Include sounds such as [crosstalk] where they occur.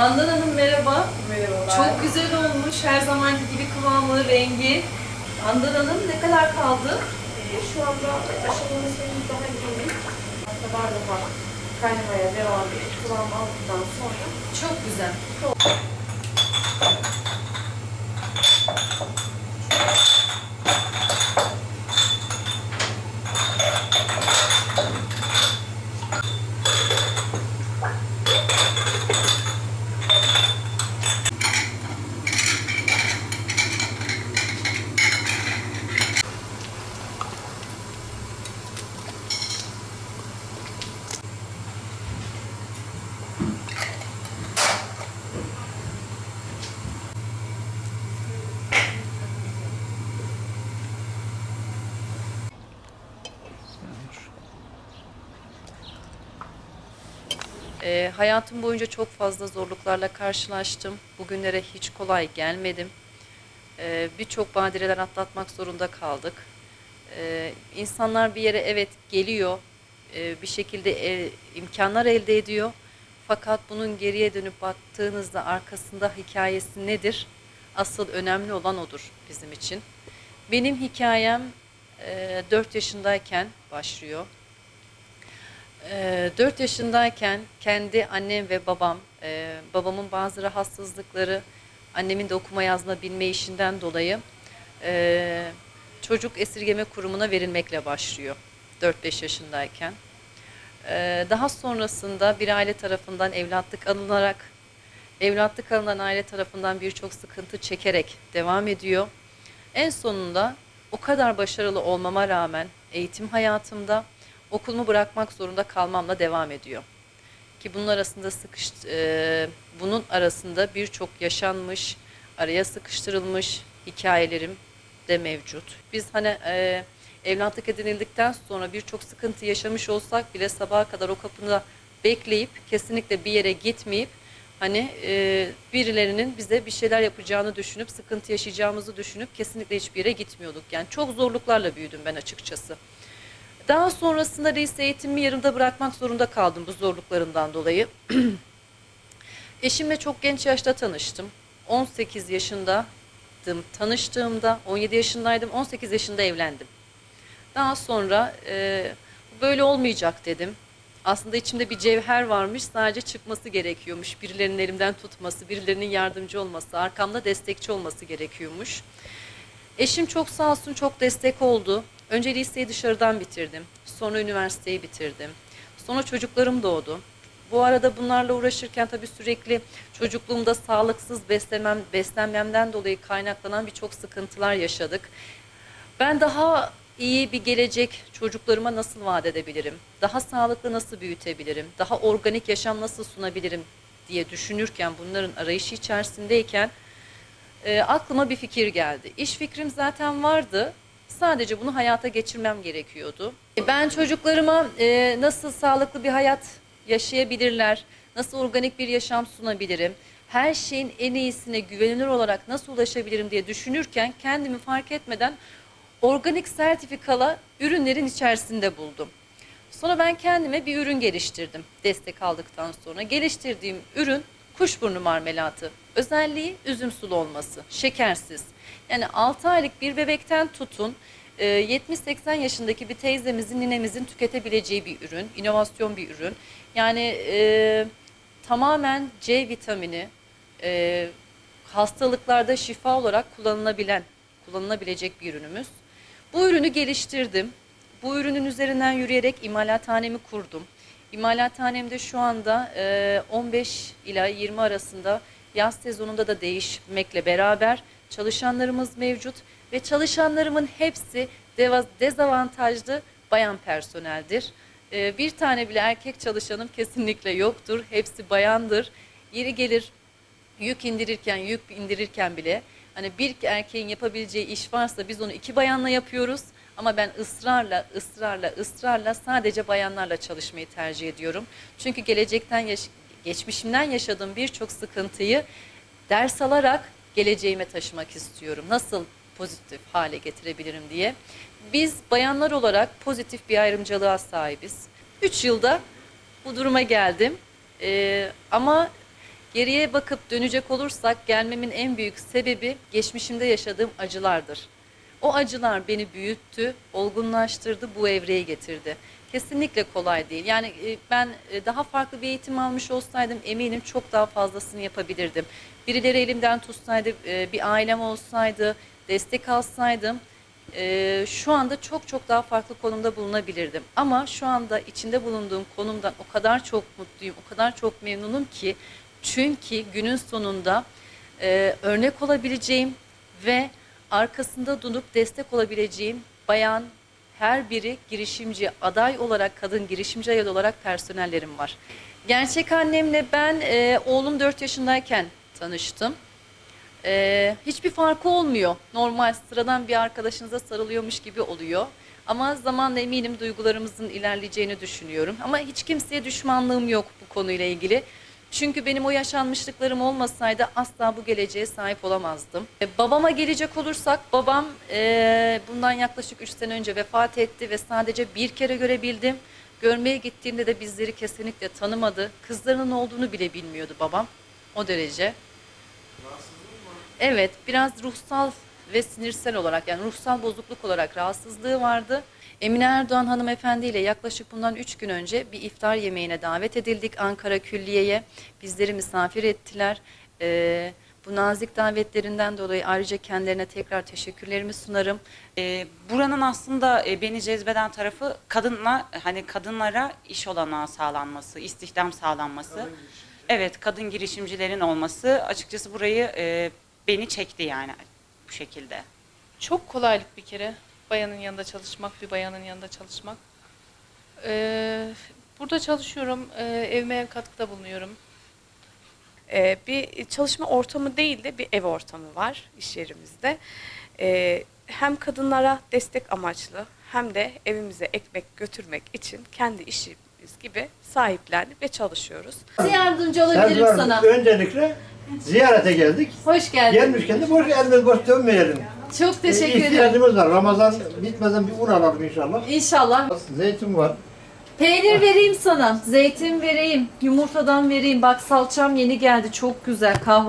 Handan Hanım merhaba. Merhabalar. Çok güzel olmuş. Her zamanki gibi kıvamı, rengi. Handan Hanım ne kadar kaldı? Ee, şu anda aşamamız henüz daha yeni. Hatta daha kaynamaya devam edip kıvam aldıktan sonra Çok güzel. Ee, hayatım boyunca çok fazla zorluklarla karşılaştım. Bugünlere hiç kolay gelmedim. Ee, Birçok badireler atlatmak zorunda kaldık. Ee, insanlar bir yere evet geliyor, e, bir şekilde e, imkanlar elde ediyor. Fakat bunun geriye dönüp baktığınızda arkasında hikayesi nedir? Asıl önemli olan odur bizim için. Benim hikayem e, 4 yaşındayken başlıyor. 4 yaşındayken kendi annem ve babam, e, babamın bazı rahatsızlıkları, annemin de okuma yazma bilme işinden dolayı e, çocuk esirgeme kurumuna verilmekle başlıyor 4-5 yaşındayken. E, Daha sonrasında bir aile tarafından evlatlık alınarak, evlatlık alınan aile tarafından birçok sıkıntı çekerek devam ediyor. En sonunda o kadar başarılı olmama rağmen eğitim hayatımda okulumu bırakmak zorunda kalmamla devam ediyor. Ki bunun arasında sıkış, e, bunun arasında birçok yaşanmış, araya sıkıştırılmış hikayelerim de mevcut. Biz hani e, evlatlık edinildikten sonra birçok sıkıntı yaşamış olsak bile sabaha kadar o kapıda bekleyip kesinlikle bir yere gitmeyip hani e, birilerinin bize bir şeyler yapacağını düşünüp sıkıntı yaşayacağımızı düşünüp kesinlikle hiçbir yere gitmiyorduk. Yani çok zorluklarla büyüdüm ben açıkçası. Daha sonrasında lise eğitimimi yarımda bırakmak zorunda kaldım bu zorluklarından dolayı. [clears throat] Eşimle çok genç yaşta tanıştım. 18 yaşındaydım tanıştığımda, 17 yaşındaydım, 18 yaşında evlendim. Daha sonra e, böyle olmayacak dedim. Aslında içimde bir cevher varmış, sadece çıkması gerekiyormuş. Birilerinin elimden tutması, birilerinin yardımcı olması, arkamda destekçi olması gerekiyormuş. Eşim çok sağ olsun çok destek oldu. Önce liseyi dışarıdan bitirdim. Sonra üniversiteyi bitirdim. Sonra çocuklarım doğdu. Bu arada bunlarla uğraşırken tabii sürekli çocukluğumda sağlıksız beslemem, beslenmemden dolayı kaynaklanan birçok sıkıntılar yaşadık. Ben daha iyi bir gelecek çocuklarıma nasıl vaat edebilirim? Daha sağlıklı nasıl büyütebilirim? Daha organik yaşam nasıl sunabilirim diye düşünürken bunların arayışı içerisindeyken e, aklıma bir fikir geldi. İş fikrim zaten vardı. Sadece bunu hayata geçirmem gerekiyordu. E, Ben çocuklarıma e, nasıl sağlıklı bir hayat yaşayabilirler, nasıl organik bir yaşam sunabilirim, her şeyin en iyisine güvenilir olarak nasıl ulaşabilirim diye düşünürken kendimi fark etmeden organik sertifikalı ürünlerin içerisinde buldum. Sonra ben kendime bir ürün geliştirdim destek aldıktan sonra. Geliştirdiğim ürün kuşburnu marmelatı. Özelliği üzüm sulu olması, şekersiz. Yani 6 aylık bir bebekten tutun e, 70-80 yaşındaki bir teyzemizin, ninemizin tüketebileceği bir ürün, inovasyon bir ürün. Yani e, tamamen C vitamini, e, hastalıklarda şifa olarak kullanılabilen, kullanılabilecek bir ürünümüz. Bu ürünü geliştirdim. Bu ürünün üzerinden yürüyerek imalathanemi kurdum. İmalathanemde şu anda e, 15 ila 20 arasında yaz sezonunda da değişmekle beraber çalışanlarımız mevcut ve çalışanlarımın hepsi dezavantajlı bayan personeldir. E, Bir tane bile erkek çalışanım kesinlikle yoktur. Hepsi bayandır. Yeri gelir yük indirirken, yük indirirken bile hani bir erkeğin yapabileceği iş varsa biz onu iki bayanla yapıyoruz. Ama ben ısrarla, ısrarla, ısrarla sadece bayanlarla çalışmayı tercih ediyorum. Çünkü gelecekten, yaş- geçmişimden yaşadığım birçok sıkıntıyı ders alarak geleceğime taşımak istiyorum. Nasıl pozitif hale getirebilirim diye. Biz bayanlar olarak pozitif bir ayrımcılığa sahibiz. 3 yılda bu duruma geldim. Ee, ama Geriye bakıp dönecek olursak gelmemin en büyük sebebi geçmişimde yaşadığım acılardır. O acılar beni büyüttü, olgunlaştırdı, bu evreye getirdi. Kesinlikle kolay değil. Yani e, ben e, daha farklı bir eğitim almış olsaydım eminim çok daha fazlasını yapabilirdim. Birileri elimden tutsaydı, e, bir ailem olsaydı, destek alsaydım şu anda çok çok daha farklı konumda bulunabilirdim. Ama şu anda içinde bulunduğum konumdan o kadar çok mutluyum, o kadar çok memnunum ki çünkü günün sonunda örnek olabileceğim ve arkasında durup destek olabileceğim bayan her biri girişimci aday olarak kadın girişimci aday olarak personellerim var. Gerçek annemle ben e, oğlum 4 yaşındayken tanıştım. E, hiçbir farkı olmuyor. Normal sıradan bir arkadaşınıza sarılıyormuş gibi oluyor. Ama zamanla eminim duygularımızın ilerleyeceğini düşünüyorum. Ama hiç kimseye düşmanlığım yok bu konuyla ilgili. Çünkü benim o yaşanmışlıklarım olmasaydı asla bu geleceğe sahip olamazdım. E, babama gelecek olursak babam e, bundan yaklaşık 3 sene önce vefat etti ve sadece bir kere görebildim. Görmeye gittiğimde de bizleri kesinlikle tanımadı. Kızlarının olduğunu bile bilmiyordu babam. O derece. Evet, biraz ruhsal ve sinirsel olarak yani ruhsal bozukluk olarak rahatsızlığı vardı. Emine Erdoğan hanımefendi ile yaklaşık bundan 3 gün önce bir iftar yemeğine davet edildik Ankara Külliye'ye. Bizleri misafir ettiler. Ee, bu nazik davetlerinden dolayı ayrıca kendilerine tekrar teşekkürlerimi sunarım. Ee, buranın aslında e, beni cezbeden tarafı kadınla hani kadınlara iş olanağı sağlanması, istihdam sağlanması. Evet, kadın girişimcilerin olması açıkçası burayı e, beni çekti yani bu şekilde. Çok kolaylık bir kere bayanın yanında çalışmak, bir bayanın yanında çalışmak. Ee, burada çalışıyorum, ee, evime katkıda bulunuyorum. Ee, bir çalışma ortamı değil de bir ev ortamı var iş yerimizde. Ee, hem kadınlara destek amaçlı hem de evimize ekmek götürmek için kendi işimiz gibi sahiplendik ve çalışıyoruz. Yardımcı Serpil Hanım, öncelikle ziyarete geldik. Hoş geldin. Gelmişken de boş elimiz boş dönmeyelim. Çok Ee, İhtiyacımız var. Ramazan bitmeden bir un alalım inşallah. İnşallah. Zeytin var. Peynir vereyim sana, zeytin vereyim, yumurtadan vereyim. Bak salçam yeni geldi, çok güzel. Kahvaltı